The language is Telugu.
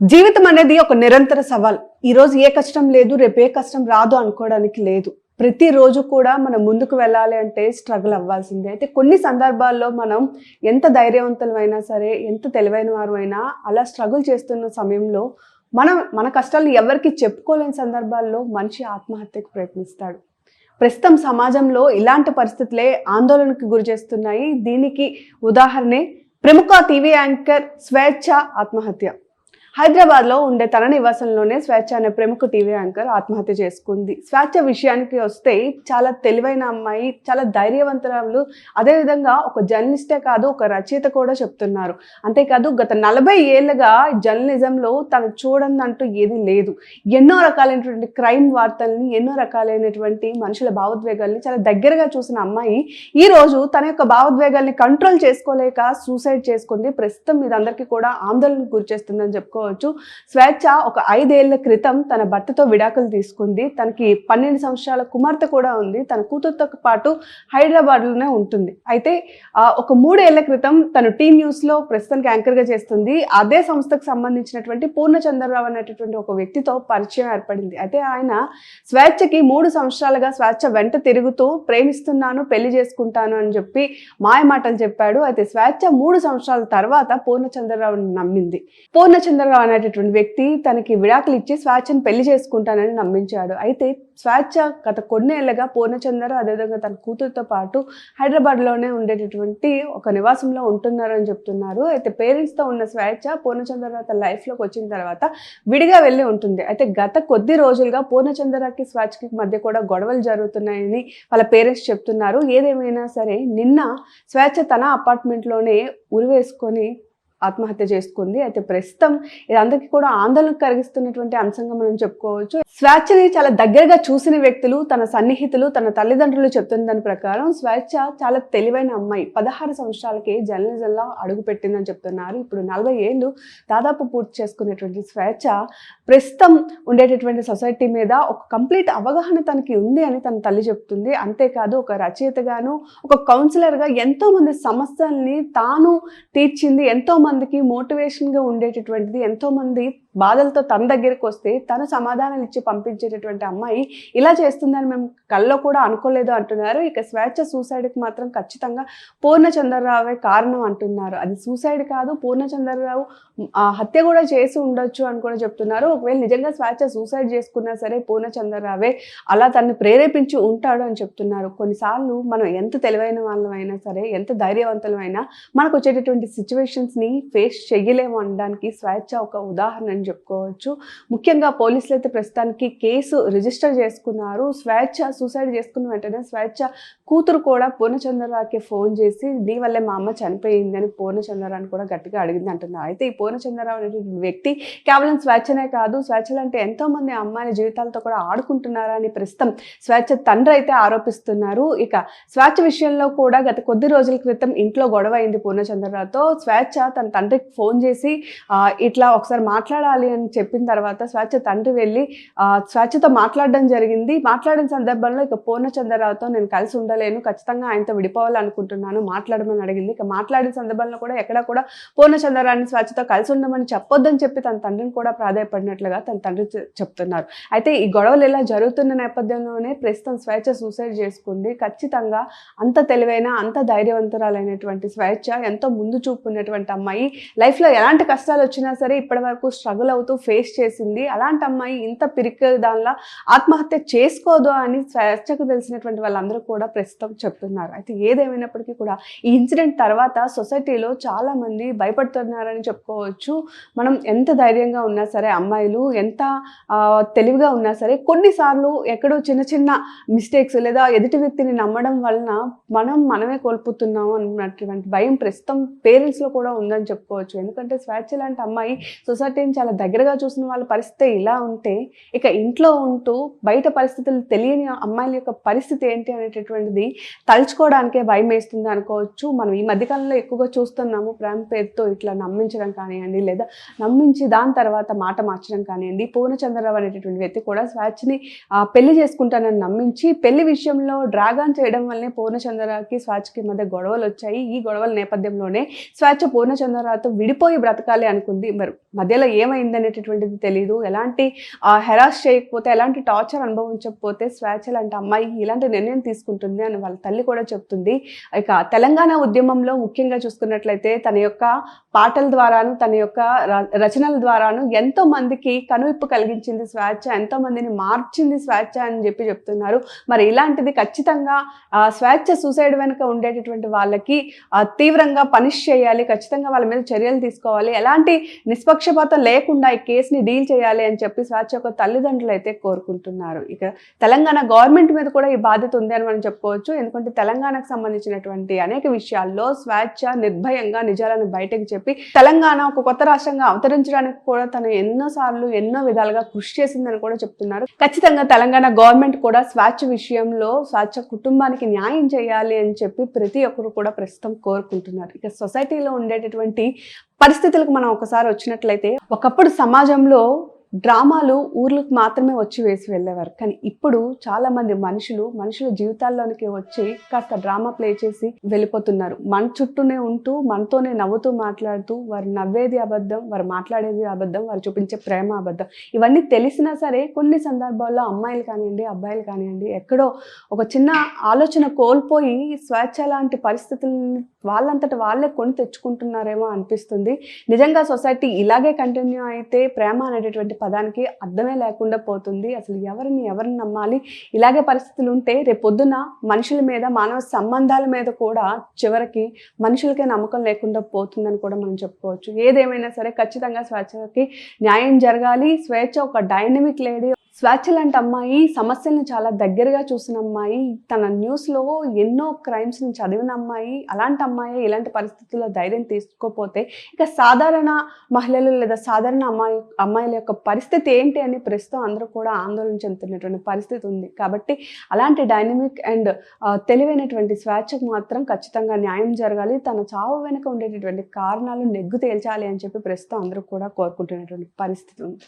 జీవితం అనేది ఒక నిరంతర సవాల్. ఈరోజు ఏ కష్టం లేదు రేపు ఏ కష్టం రాదు అనుకోవడానికి లేదు. ప్రతిరోజు కూడా మనం ముందుకు వెళ్ళాలి అంటే స్ట్రగుల్ అవ్వాల్సిందే. అయితే కొన్ని సందర్భాల్లో మనం ఎంత ధైర్యవంతులమైనా సరే ఎంత తెలివైన వారు అయినా అలా స్ట్రగుల్ చేస్తున్న సమయంలో మనం మన కష్టాలు ఎవరికి చెప్పుకోలేని సందర్భాల్లో మనిషి ఆత్మహత్యకు ప్రయత్నిస్తాడు. ప్రస్తుతం సమాజంలో ఇలాంటి పరిస్థితులే ఆందోళనకు గురి చేస్తున్నాయి. దీనికి ఉదాహరణే ప్రముఖ టీవీ యాంకర్ స్వేచ్ఛ ఆత్మహత్య. హైదరాబాద్లో ఉండే తన నివాసంలోనే స్వేచ్ఛ అనే ప్రముఖ టీవీ యాంకర్ ఆత్మహత్య చేసుకుంది. స్వేచ్ఛ విషయానికి వస్తే చాలా తెలివైన అమ్మాయి చాలా ధైర్యవంతురాలు అదేవిధంగా ఒక జర్నలిస్టే కాదు ఒక రచయిత కూడా చెప్తున్నారు. అంతేకాదు గత నలభై ఏళ్ళుగా జర్నలిజంలో తను చూడందంటూ ఏది లేదు. ఎన్నో రకాలైనటువంటి క్రైమ్ వార్తల్ని ఎన్నో రకాలైనటువంటి మనుషుల భావోద్వేగాల్ని చాలా దగ్గరగా చూసిన అమ్మాయి ఈ రోజు తన యొక్క భావోద్వేగాల్ని కంట్రోల్ చేసుకోలేక సూసైడ్ చేసుకుంది. ప్రస్తుతం ఇదందరికీ కూడా ఆందోళనకు గురి చేస్తుందని చెప్పుకోవచ్చు. స్వేచ్ఛ ఒక ఐదేళ్ళ క్రితం తన భర్తతో విడాకులు తీసుకుంది. తనకి పన్నెండు సంవత్సరాల కుమార్తె కూడా ఉంది. తన కూతురుతో పాటు హైదరాబాద్లోనే ఉంటుంది. అయితే ఒక మూడేళ్ళ క్రితం తను టీ న్యూస్లో ప్రస్తుతానికి యాంకర్గా చేస్తుంది. అదే సంస్థకు సంబంధించినటువంటి పూర్ణచంద్రరావు అనేటటువంటి ఒక వ్యక్తితో పరిచయం ఏర్పడింది. అయితే ఆయన స్వేచ్ఛకి మూడు సంవత్సరాలుగా స్వేచ్ఛ వెంట తిరుగుతూ ప్రేమిస్తున్నాను పెళ్ళి చేసుకుంటాను అని చెప్పి మాయ మాటలు చెప్పాడు. అయితే స్వేచ్ఛ మూడు సంవత్సరాల తర్వాత పూర్ణచంద్రరావుని నమ్మింది. పూర్ణచంద్రరావు అనేటటువంటి వ్యక్తి తనకి విడాకులు ఇచ్చి స్వేచ్ఛను పెళ్ళి చేసుకుంటానని నమ్మించాడు. అయితే స్వేచ్ఛ గత కొన్నేళ్ళుగా పూర్ణచంద్ర అదేవిధంగా తన కూతురుతో పాటు హైదరాబాద్లోనే ఉండేటటువంటి ఒక నివాసంలో ఉంటున్నారని చెప్తున్నారు. అయితే పేరెంట్స్తో ఉన్న స్వేచ్ఛ పూర్ణచంద్రరావు తన లైఫ్లోకి వచ్చిన తర్వాత విడిగా వెళ్ళి ఉంటుంది. అయితే గత కొద్ది రోజులుగా పూర్ణచంద్రకి స్వేచ్ఛకి మధ్య కూడా గొడవలు జరుగుతున్నాయని వాళ్ళ పేరెంట్స్ చెప్తున్నారు. ఏదేమైనా సరే నిన్న స్వేచ్ఛ తన అపార్ట్మెంట్లోనే ఉరివేసుకొని ఆత్మహత్య చేసుకుంది. అయితే ప్రస్తుతం ఇది అందరికీ కూడా ఆందోళన కలిగిస్తున్నటువంటి అంశంగా మనం చెప్పుకోవచ్చు. స్వేచ్ఛని చాలా దగ్గరగా చూసిన వ్యక్తులు తన సన్నిహితులు తన తల్లిదండ్రులు చెప్తున్న దాని ప్రకారం స్వేచ్ఛ చాలా తెలివైన అమ్మాయి. పదహారు సంవత్సరాలకి జర్నలిజంలో అడుగుపెట్టిందని చెప్తున్నారు. ఇప్పుడు నలభై ఏళ్ళు దాదాపు పూర్తి చేసుకునేటువంటి స్వేచ్ఛ ప్రస్తుతం ఉండేటటువంటి సొసైటీ మీద ఒక కంప్లీట్ అవగాహన తనకి ఉంది అని తన తల్లి చెప్తుంది. అంతేకాదు ఒక రచయితగాను ఒక కౌన్సిలర్గా ఎంతోమంది సమస్యల్ని తాను తీర్చింది ఎంతో మందికి మోటివేషన్గా ఉండేటటువంటిది ఎంతో మంది బాధలతో తన దగ్గరికి వస్తే తను సమాధానాలు ఇచ్చి పంపించేటటువంటి అమ్మాయి ఇలా చేస్తుందని మేము కల్లో కూడా అనుకోలేదు అంటున్నారు. ఇక స్వేచ్ఛ సూసైడ్కి మాత్రం ఖచ్చితంగా పూర్ణచంద్రరావే కారణం అంటున్నారు. అది సూసైడ్ కాదు పూర్ణచంద్రరావు ఆ, హత్య కూడా చేసి ఉండొచ్చు అని కూడా చెప్తున్నారు. ఒకవేళ నిజంగా స్వేచ్ఛ సూసైడ్ చేసుకున్నా సరే పూర్ణచంద్రరావే అలా తనని ప్రేరేపించి ఉంటాడు అని చెప్తున్నారు. కొన్నిసార్లు మనం ఎంత తెలివైన వాళ్ళమైనా సరే ఎంత ధైర్యవంతులమైనా మనకు వచ్చేటటువంటి సిచ్యువేషన్స్ని ఫేస్ చెయ్యలేము అనడానికి స్వేచ్ఛ ఒక ఉదాహరణ అని చెప్పుకోవచ్చు. ముఖ్యంగా పోలీసులు అయితే ప్రస్తుతానికి కేసు రిజిస్టర్ చేసుకున్నారు. స్వేచ్ఛ సూసైడ్ చేసుకున్న వెంటనే స్వేచ్ఛ కూతురు కూడా పూర్ణచంద్రరావుకి ఫోన్ చేసి నీ వల్లే మా అమ్మ చనిపోయింది అని పూర్ణచంద్రరావుని కూడా గట్టిగా అడిగింది అంటున్నారు. అయితే ఈ పూర్ణచంద్రరావు అనేటువంటి వ్యక్తి కేవలం స్వేచ్ఛనే కాదు స్వేచ్ఛలు అంటే ఎంతో మంది అమ్మాయిల జీవితాలతో కూడా ఆడుకుంటున్నారని ప్రస్తుతం స్వేచ్ఛ తండ్రి అయితే ఆరోపిస్తున్నారు. ఇక స్వేచ్ఛ విషయంలో కూడా గత కొద్ది రోజుల క్రితం ఇంట్లో గొడవ అయింది పూర్ణచంద్రరావుతో. స్వేచ్ఛ తన తండ్రికి ఫోన్ చేసి ఇట్లా ఒకసారి మాట్లాడాలి అని చెప్పిన తర్వాత స్వేచ్ఛ తండ్రి వెళ్ళి స్వేచ్ఛతో మాట్లాడడం జరిగింది. మాట్లాడిన సందర్భంలో ఇక పూర్ణచంద్రరావుతో నేను కలిసి ఉండలేను. ఖచ్చితంగా ఆయనతో విడిపోవాలనుకుంటున్నాను. మాట్లాడమని అడిగింది. ఇక మాట్లాడిన సందర్భంలో కూడా ఎక్కడ కూడా పూర్ణచంద్రరావుని స్వేచ్ఛతో కలిసి ఉండమని చెప్పొద్దని చెప్పి తన తండ్రిని కూడా ప్రాధాయపడినట్లుగా తన తండ్రి చెప్తున్నారు. అయితే ఈ గొడవలు ఇలా జరుగుతున్న నేపథ్యంలోనే ప్రస్తుతం స్వేచ్ఛ సూసైడ్ చేసుకుంది. ఖచ్చితంగా అంత తెలివైన అంత ధైర్యవంతురాలైనటువంటి స్వేచ్ఛ ఎంతో ముందు చూపు ఉన్నటువంటి అమ్మాయి లైఫ్లో ఎలాంటి కష్టాలు వచ్చినా సరే ఇప్పటి వరకు స్ట్రగుల్ అవుతూ ఫేస్ చేసింది. అలాంటి అమ్మాయి ఇంత పిరికి దానిలా ఆత్మహత్య చేసుకోదు అని స్వేచ్ఛకు తెలిసినటువంటి వాళ్ళందరూ కూడా ప్రస్తుతం చెప్తున్నారు. అయితే ఏదేమైనప్పటికీ కూడా ఈ ఇన్సిడెంట్ తర్వాత సొసైటీలో చాలామంది భయపడుతున్నారని చెప్పుకోవచ్చు. మనం ఎంత ధైర్యంగా ఉన్నా సరే అమ్మాయిలు ఎంత తెలివిగా ఉన్నా సరే కొన్నిసార్లు ఎక్కడో చిన్న చిన్న మిస్టేక్స్ లేదా ఎదుటి వ్యక్తిని నమ్మడం వలన మనం మనమే కోల్పోతున్నాం అన్నటువంటి భయం ప్రస్తుతం పేరెంట్స్లో కూడా ఉందని చెప్పుకోవచ్చు. ఎందుకంటే స్వేచ్ఛ లాంటి అమ్మాయి సొసైటీని చాలా దగ్గరగా చూసిన వాళ్ళ పరిస్థితి ఇలా ఉంటే ఇక ఇంట్లో ఉంటూ బయట పరిస్థితులు తెలియని అమ్మాయిల యొక్క పరిస్థితి ఏంటి అనేటటువంటిది తలుచుకోవడానికే భయం వేస్తుంది అనుకోవచ్చు. మనం ఈ మధ్యకాలంలో ఎక్కువగా చూస్తున్నాము ప్రేమ పేరుతో ఇట్లా నమ్మించడం కానివ్వండి లేదా నమ్మించి దాని తర్వాత మాట మార్చడం కానివ్వండి పూర్ణచంద్రరావు అనేటటువంటి వ్యక్తి కూడా స్వేచ్ఛని పెళ్ళి చేసుకుంటానని నమ్మించి పెళ్ళి విషయంలో డ్రాగాన్ చేయడం వల్లనే పూర్ణచంద్రరావుకి స్వేచ్ఛకి మధ్య గొడవలు వచ్చాయి. ఈ గొడవల నేపథ్యంలోనే స్వేచ్ఛ చంద్రరాతో విడిపోయి బ్రతకాలి అనుకుంది. మరి మధ్యలో ఏమైంది అనేటటువంటిది తెలియదు ఎలాంటి హెరాస్ చేయకపోతే ఎలాంటి టార్చర్ అనుభవించకపోతే స్వేచ్ఛ లాంటి అమ్మాయి ఇలాంటి నిర్ణయం తీసుకుంటుంది అని వాళ్ళ తల్లి కూడా చెప్తుంది. ఇక తెలంగాణ ఉద్యమంలో ముఖ్యంగా చూసుకున్నట్లయితే తన యొక్క పాటల ద్వారాను తన యొక్క రచనల ద్వారాను ఎంతో మందికి కనువిప్పు కలిగించింది స్వేచ్ఛ ఎంతో మందిని మార్చింది స్వేచ్ఛ అని చెప్పి చెప్తున్నారు. మరి ఇలాంటిది ఖచ్చితంగా స్వేచ్ఛ సూసైడ్ వెనుక ఉండేటటువంటి వాళ్ళకి తీవ్రంగా పనిష్ చేయాలి. ఖచ్చితంగా వాళ్ళ మీద చర్యలు తీసుకోవాలి. ఎలాంటి నిష్పక్షపాతం లేకుండా ఈ కేసుని డీల్ చేయాలి అని చెప్పి స్వేచ్ఛ యొక్క తల్లిదండ్రులు అయితే కోరుకుంటున్నారు. ఇక తెలంగాణ గవర్నమెంట్ మీద కూడా ఈ బాధ్యత ఉంది అని మనం చెప్పుకోవచ్చు. ఎందుకంటే తెలంగాణకు సంబంధించినటువంటి అనేక విషయాల్లో స్వేచ్ఛ నిర్భయంగా నిజాలను బయటకు చెప్పి తెలంగాణ ఒక కొత్త రాష్ట్రంగా అవతరించడానికి కూడా తను ఎన్నో సార్లు ఎన్నో విధాలుగా కృషి చేసిందని కూడా చెప్తున్నారు. ఖచ్చితంగా తెలంగాణ గవర్నమెంట్ కూడా స్వేచ్ఛ విషయంలో స్వేచ్ఛ కుటుంబానికి న్యాయం చేయాలి అని చెప్పి ప్రతి ఒక్కరు కూడా ప్రస్తుతం కోరుకుంటున్నారు. ఇక సొసైటీలో ఉండేటటువంటి పరిస్థితులకు మనం ఒకసారి వచ్చినట్లయితే ఒకప్పుడు సమాజంలో డ్రామాలు ఊర్లకు మాత్రమే వచ్చి వేసి వెళ్ళేవారు. కానీ ఇప్పుడు చాలా మంది మనుషులు మనుషుల జీవితాల్లోనికి వచ్చి కాస్త డ్రామా ప్లే చేసి వెళ్ళిపోతున్నారు. మన చుట్టూనే ఉంటూ మనతోనే నవ్వుతూ మాట్లాడుతూ వారు నవ్వేది అబద్ధం వారు మాట్లాడేది అబద్ధం వారు చూపించే ప్రేమ అబద్ధం. ఇవన్నీ తెలిసినా సరే కొన్ని సందర్భాల్లో అమ్మాయిలు కానివ్వండి అబ్బాయిలు కానివ్వండి ఎక్కడో ఒక చిన్న ఆలోచన కోల్పోయి స్వేచ్ఛ లాంటి పరిస్థితులని వాళ్ళంతట వాళ్ళే కొని తెచ్చుకుంటున్నారేమో అనిపిస్తుంది. నిజంగా సొసైటీ ఇలాగే కంటిన్యూ అయితే ప్రేమ అనేటటువంటి పదానికి అర్థమే లేకుండా పోతుంది. అసలు ఎవరిని ఎవరిని నమ్మాలి? ఇలాగే పరిస్థితులు ఉంటే రేపొద్దున మనుషుల మీద మానవ సంబంధాల మీద కూడా చివరికి మనుషులకే నమ్మకం లేకుండా పోతుందని కూడా మనం చెప్పుకోవచ్చు. ఏదేమైనా సరే ఖచ్చితంగా స్వేచ్ఛకి న్యాయం జరగాలి. స్వేచ్ఛ ఒక డైనమిక్ లేడీ స్వేచ్ఛ లాంటి అమ్మాయి సమస్యలను చాలా దగ్గరగా చూసిన అమ్మాయి తన న్యూస్లో ఎన్నో క్రైమ్స్ని చదివిన అమ్మాయి అలాంటి అమ్మాయి ఇలాంటి పరిస్థితుల్లో ధైర్యం తీసుకోపోతే ఇక సాధారణ మహిళలు లేదా సాధారణ అమ్మాయి అమ్మాయిల యొక్క పరిస్థితి ఏంటి అని ప్రస్తుతం అందరూ కూడా ఆందోళన చెందుతున్నటువంటి పరిస్థితి ఉంది. కాబట్టి అలాంటి డైనమిక్ అండ్ తెలివైనటువంటి స్వేచ్ఛకు మాత్రం ఖచ్చితంగా న్యాయం జరగాలి. తన చావు వెనుక ఉండేటటువంటి కారణాలు నెగ్గు తేల్చాలి అని చెప్పి ప్రస్తుతం అందరూ కూడా కోరుకుంటున్నటువంటి పరిస్థితి ఉంది.